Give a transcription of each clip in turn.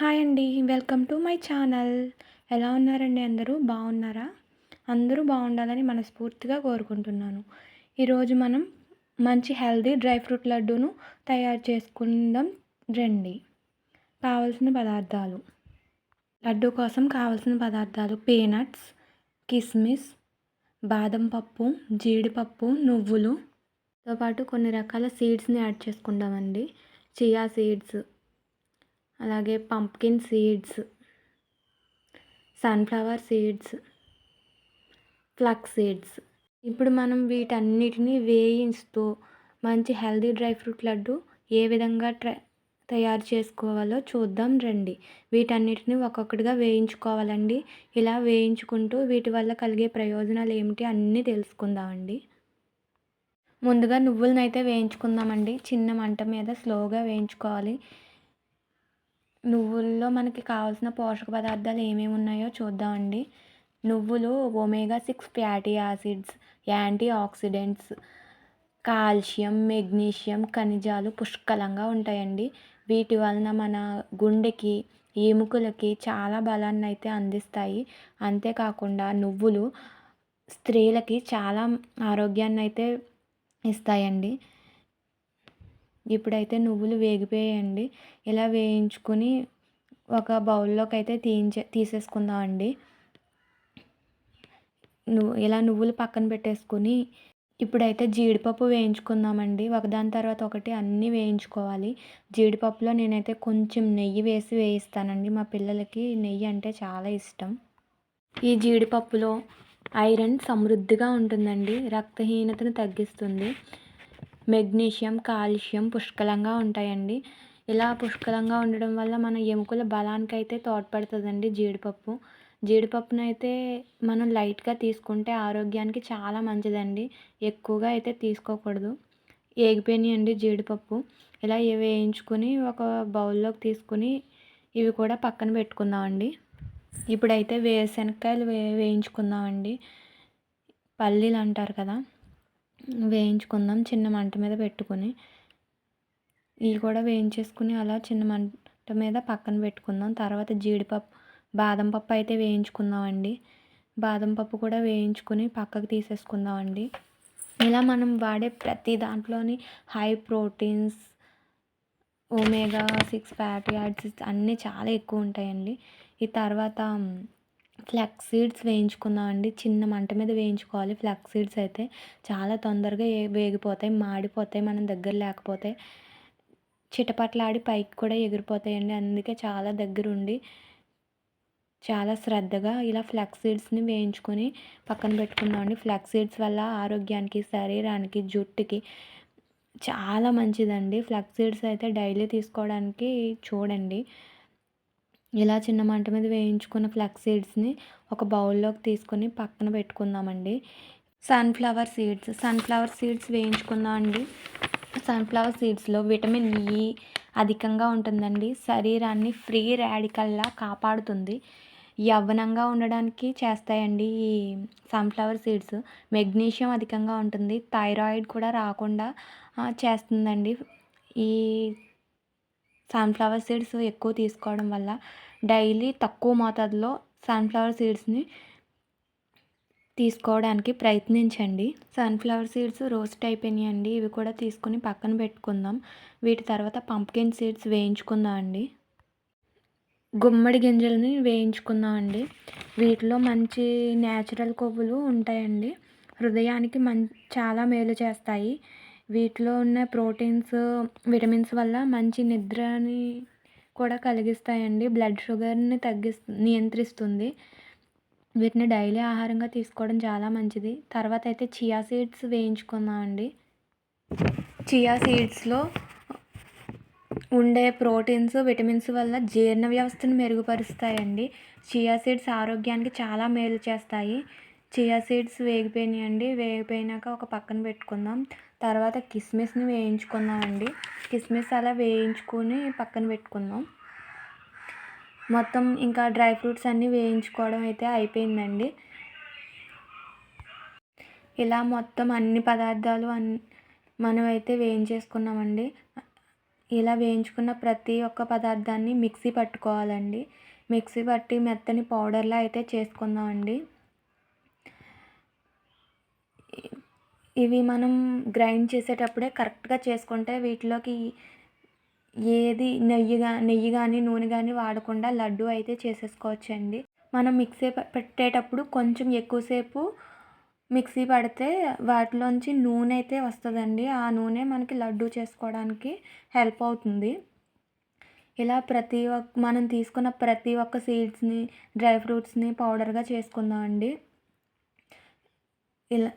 Hi అండి welcome to my channel. ఎలా ఉన్నారండి అందరూ? బాగున్నారా? అందరూ బాగుండాలని మనస్ఫూర్తిగా కోరుకుంటున్నాను. ఈరోజు మనం మంచి హెల్దీ డ్రై ఫ్రూట్ లడ్డూను తయారు చేసుకుందాం రండి. కావలసిన పదార్థాలు. లడ్డు కోసం కావలసిన పదార్థాలు పీనట్స్ కిస్మిస్ బాదం పప్పు జీడిపప్పు నువ్వులు. తో పాటు కొన్ని రకాల సీడ్స్ని యాడ్ చేసుకుందామండి. చియా సీడ్స్ అలాగే pumpkin seeds sunflower seeds flax seeds ఇప్పుడు మనం వీటన్నిటిని వేయిస్తూ మంచి హెల్దీ డ్రై ఫ్రూట్ లడ్డు ఏ విధంగా ట్రై తయారు చేసుకోవాలో చూద్దాం రండి. వీటన్నిటిని ఒక్కొక్కటిగా వేయించుకోవాలండి. ఇలా వేయించుకుంటూ వీటి వల్ల కలిగే ప్రయోజనాలు ఏమిటి అన్నీ తెలుసుకుందామండి. ముందుగా నువ్వులను అయితే వేయించుకుందామండి. చిన్న మంట మీద స్లోగా వేయించుకోవాలి. నువ్వుల్లో మనకి కావాల్సిన పోషక పదార్థాలు ఏమేమి ఉన్నాయో చూద్దామండి. నువ్వులు omega six fatty acids antioxidants calcium magnesium ఖనిజాలు పుష్కలంగా ఉంటాయండి. వీటి వలన మన గుండెకి ఎముకలకి చాలా బలాన్ని అయితే అందిస్తాయి. అంతేకాకుండా నువ్వులు స్త్రీలకి చాలా ఆరోగ్యాన్ని అయితే ఇస్తాయండి. ఇప్పుడైతే నువ్వులు వేగిపోయాయండి. ఇలా వేయించుకుని ఒక బౌల్లోకి అయితే తీయించే తీసేసుకుందామండి. నువ్వు ఇలా నువ్వులు పక్కన పెట్టేసుకుని ఇప్పుడైతే జీడిపప్పు వేయించుకుందామండి. ఒకదాని తర్వాత ఒకటి అన్నీ వేయించుకోవాలి. జీడిపప్పులో నేనైతే కొంచెం నెయ్యి వేసి వేయిస్తానండి. మా పిల్లలకి నెయ్యి అంటే చాలా ఇష్టం. ఈ జీడిపప్పులో ఐరన్ సమృద్ధిగా ఉంటుందండి. రక్తహీనతను తగ్గిస్తుంది. మెగ్నీషియం కాల్షియం పుష్కలంగా ఉంటాయండి. ఇలా పుష్కలంగా ఉండడం వల్ల మన ఎముకల బలానికి అయితే తోడ్పడుతుందండి జీడిపప్పు. జీడిపప్పునైతే మనం లైట్గా తీసుకుంటే ఆరోగ్యానికి చాలా మంచిదండి. ఎక్కువగా అయితే తీసుకోకూడదు. అండి జీడిపప్పు. ఇలా వేయించుకొని ఒక బౌల్లోకి తీసుకుని ఇవి కూడా పక్కన పెట్టుకుందామండి. ఇప్పుడైతే వేరుశనక్కాయలు వే వేయించుకుందామండి. పల్లీలు అంటారు కదా. వేయించుకుందాం చిన్న మంట మీద పెట్టుకొని. ఇవి కూడా వేయించేసుకుని అలా చిన్న మంట మీద పక్కన పెట్టుకుందాం. తర్వాత జీడిపప్పు బాదం పప్పు అయితే వేయించుకుందామండి. బాదం పప్పు కూడా వేయించుకుని పక్కకు తీసేసుకుందామండి. ఇలా మనం వాడే ప్రతి దాంట్లోని high proteins omega six fatty acids అన్నీ చాలా ఎక్కువ ఉంటాయండి. ఈ తర్వాత ఫ్లాక్స్ సీడ్స్ వేయించుకుందామండి చిన్న మంట మీద వేయించుకోవాలి. ఫ్లాక్స్ సీడ్స్ అయితే చాలా తొందరగా వేగిపోతాయి మాడిపోతాయి మనం దగ్గర లేకపోతే చిటపట్లాడి పైకి కూడా ఎగిరిపోతాయండి. అందుకే చాలా దగ్గరుండి చాలా శ్రద్ధగా ఇలా ఫ్లాక్స్ సీడ్స్ని వేయించుకొని పక్కన పెట్టుకుందామండి ఫ్లాక్స్ సీడ్స్ వల్ల ఆరోగ్యానికి శరీరానికి జుట్టుకి చాలా మంచిదండి. ఫ్లాక్స్ సీడ్స్ అయితే డైలీ తీసుకోవడానికి చూడండి. ఇలా చిన్న మంట మీద వేయించుకున్న ఫ్లక్స్ సీడ్స్ని ఒక బౌల్లోకి తీసుకొని పక్కన పెట్టుకుందామండి. సన్ఫ్లవర్ సీడ్స్ సన్ఫ్లవర్ సీడ్స్ వేయించుకుందామండి సన్ఫ్లవర్ సీడ్స్లో విటమిన్ ఈ అధికంగా ఉంటుందండి. శరీరాన్ని ఫ్రీ రాడికల్లా కాపాడుతుంది. యవ్వనంగా ఉండడానికి చేస్తాయండి ఈ సన్ఫ్లవర్ సీడ్స్. మెగ్నీషియం అధికంగా ఉంటుంది. థైరాయిడ్ కూడా రాకుండా చేస్తుందండి. ఈ సన్ఫ్లవర్ సీడ్స్ ఎక్కువ తీసుకోవడం వల్ల డైలీ తక్కువ మోతాదులో సన్ఫ్లవర్ సీడ్స్ని తీసుకోవడానికి ప్రయత్నించండి. సన్ఫ్లవర్ సీడ్స్ రోస్ట్ అయిపోయినాయండి. ఇవి కూడా తీసుకొని పక్కన పెట్టుకుందాం. వీటి తర్వాత పంప్కిన్ సీడ్స్ వేయించుకుందాం అండి. గుమ్మడి గింజలని వేయించుకుందాం అండి. వీటిలో మంచి న్యాచురల్ కొవ్వులు ఉంటాయండి. హృదయానికి మం చాలా మేలు చేస్తాయి. వీటిలో ఉన్న ప్రోటీన్స్ విటమిన్స్ వల్ల మంచి నిద్రని కూడా కలిగిస్తాయండి. బ్లడ్ షుగర్ని తగ్గిస్ నియంత్రిస్తుంది. వీటిని డైలీ ఆహారంగా తీసుకోవడం చాలా మంచిది. తర్వాత అయితే చియా సీడ్స్ వేయించుకుందామండి. చియా సీడ్స్లో ఉండే ప్రోటీన్స్ విటమిన్స్ వల్ల జీర్ణ వ్యవస్థను మెరుగుపరుస్తాయండి. చియా సీడ్స్ ఆరోగ్యానికి చాలా మేలు చేస్తాయి. Chia seeds వేగిపోయినాయండి. వేగిపోయినాక ఒక పక్కన పెట్టుకుందాం. తర్వాత కిస్మిస్ని వేయించుకుందామండి. కిస్మిస్ అలా వేయించుకొని పక్కన పెట్టుకుందాం. మొత్తం ఇంకా డ్రై ఫ్రూట్స్ అన్నీ వేయించుకోవడం అయితే అయిపోయిందండి. ఇలా మొత్తం అన్ని పదార్థాలు అన్ మనమైతే వేయించేసుకున్నామండి. ఇలా వేయించుకున్న ప్రతి ఒక్క పదార్థాన్ని మిక్సీ పట్టుకోవాలండి. మిక్సీ పట్టి మెత్తని పౌడర్లా అయితే చేసుకుందామండి. ఇవి మనం గ్రైండ్ చేసేటప్పుడే కరెక్ట్గా చేసుకుంటే వీటిలోకి ఏది నెయ్యి గా నెయ్యి కానీ నూనె కానీ వాడకుండా లడ్డు అయితే చేసేసుకోవచ్చండి. మనం మిక్సీ పెట్టేటప్పుడు కొంచెం ఎక్కువసేపు మిక్సీ పడితే వాటిలోంచి నూనె అయితే వస్తుందండి. ఆ నూనె మనకి లడ్డు చేసుకోవడానికి హెల్ప్ అవుతుంది. ఇలా ప్రతి ఒక్క మనం తీసుకున్న ప్రతి ఒక్క సీడ్స్ని డ్రై ఫ్రూట్స్ని పౌడర్గా చేసుకుందామండి. ఇలా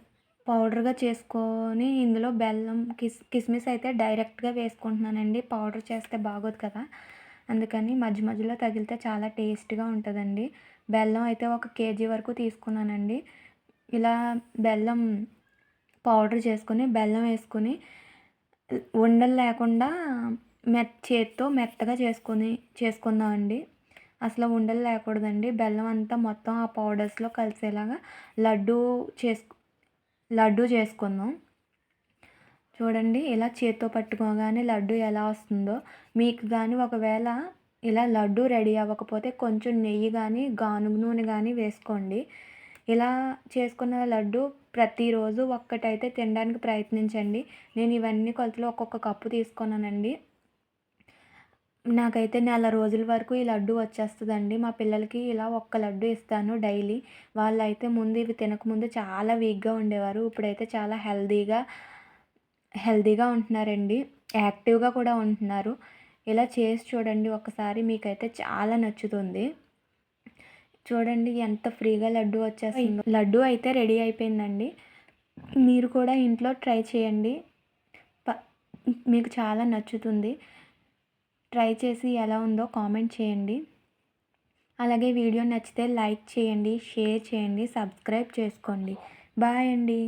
పౌడర్గా చేసుకొని ఇందులో బెల్లం కిస్ కిస్మిస్ అయితే డైరెక్ట్గా వేసుకుంటున్నానండి. పౌడర్ చేస్తే బాగోదు కదా. అందుకని మధ్య మధ్యలో తగిలితే చాలా టేస్ట్గా ఉంటుందండి. బెల్లం అయితే ఒక కేజీ వరకు తీసుకున్నానండి. ఇలా బెల్లం పౌడర్ చేసుకొని బెల్లం వేసుకొని ఉండలు లేకుండా మెత్ చేత్తో మెత్తగా చేసుకొని చేసుకుందామండి. అసలు ఉండలు లేకూడదండి. బెల్లం అంతా మొత్తం ఆ పౌడర్స్లో కలిసేలాగా లడ్డు చేసుకు లడ్డు చేసుకుందాం. చూడండి ఇలా చేత్తో పట్టుకోగానే లడ్డు ఎలా వస్తుందో. మీకు కానీ ఒకవేళ ఇలా లడ్డు రెడీ అవ్వకపోతే కొంచెం నెయ్యి కానీ గానుగ నూనె కానీ వేసుకోండి. ఇలా చేసుకున్న లడ్డు ప్రతిరోజు ఒక్కటైతే తినడానికి ప్రయత్నించండి. నేను ఇవన్నీ కొలతలు ఒక్కొక్క కప్పు తీసుకున్నానండి. నాకైతే నెల రోజుల వరకు ఈ లడ్డు వచ్చేస్తుందండి. మా పిల్లలకి ఇలా ఒక్క లడ్డు ఇస్తాను డైలీ. వాళ్ళైతే ముందు ఇవి తినకముందు చాలా వీక్గా ఉండేవారు. ఇప్పుడైతే చాలా హెల్దీగా హెల్దీగా ఉంటున్నారండి. యాక్టివ్గా కూడా ఉంటున్నారు. ఇలా చేసి చూడండి ఒకసారి మీకైతే చాలా నచ్చుతుంది. చూడండి ఎంత ఫ్రీగా లడ్డు వచ్చేస్తుందో. లడ్డు అయితే రెడీ అయిపోయిందండి. మీరు కూడా ఇంట్లో ట్రై చేయండి. ప మీకు చాలా నచ్చుతుంది. ట్రై చేసి ఎలా ఉందో కామెంట్ చేయండి. అలాగే వీడియో నచ్చితే లైక్ చేయండి షేర్ చేయండి సబ్స్క్రైబ్ చేసుకోండి. బాయ్ అండి.